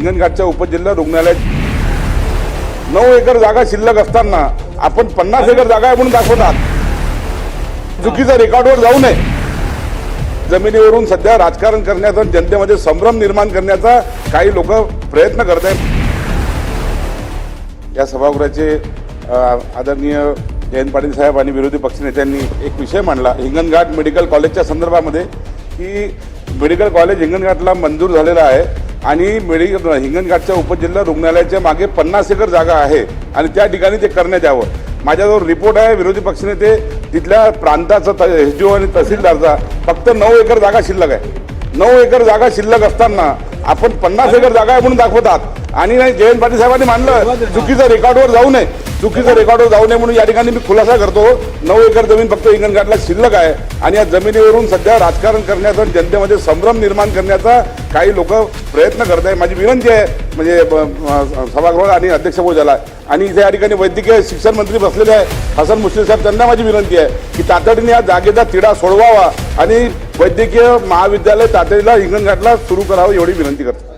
हिंगणघाटच्या उपजिल्हा रुग्णालयात. नऊ एकर जागा शिल्लक असताना आपण पन्नास एकर जागा आहे म्हणून दाखवतात. चुकीचा रेकॉर्डवर जाऊ नये. जमिनीवरून सध्या राजकारण करण्याचा जनतेमध्ये संभ्रम निर्माण करण्याचा काही लोक प्रयत्न करत आहेत. या सभागृहाचे आदरणीय जयंत पाटील साहेब आणि विरोधी पक्षनेत्यांनी एक विषय मांडला. हिंगणघाट मेडिकल कॉलेजच्या संदर्भामध्ये की मेडिकल कॉलेज हिंगणघाटला मंजूर झालेला आहे. आणि मेडिकल हिंगणघाटच्या उपजिल्हा रुग्णालयाच्या मागे पन्नास एकर जागा आहे आणि त्या ठिकाणी ते करण्यात यावं. माझ्याजवळ रिपोर्ट आहे विरोधी पक्षनेते तिथल्या प्रांताचा एस डी ओ आणि तहसीलदारचा फक्त नऊ एकर जागा शिल्लक आहे. नऊ एकर जागा शिल्लक असताना आपण पन्नास एकर जागा आहे म्हणून दाखवतात. आणि नाही जयंत पाटील साहेबांनी मानलं चुकीचं रेकॉर्डवर जाऊ नये. चुकीचं रेकॉर्डवर जाऊ नये म्हणून या ठिकाणी मी खुलासा करतो. नऊ एकर जमीन फक्त हिंगणघाटला शिल्लक आहे. आणि या जमिनीवरून सध्या राजकारण करण्याचा जनतेमध्ये संभ्रम निर्माण करण्याचा काही लोक प्रयत्न करत आहे माझी विनंती आहे म्हणजे ब- सभागृह आणि अध्यक्ष बोजाला आणि इथे या ठिकाणी वैद्यकीय शिक्षण मंत्री बसलेले आहे हसन मुश्रीफ साहेब त्यांना माझी विनंती आहे की तातडीने या जागेचा तिढा सोडवावा. आणि वैद्यकीय महाविद्यालय तातडीला हिंगणघाटला सुरू करावं एवढी विनंती करतो.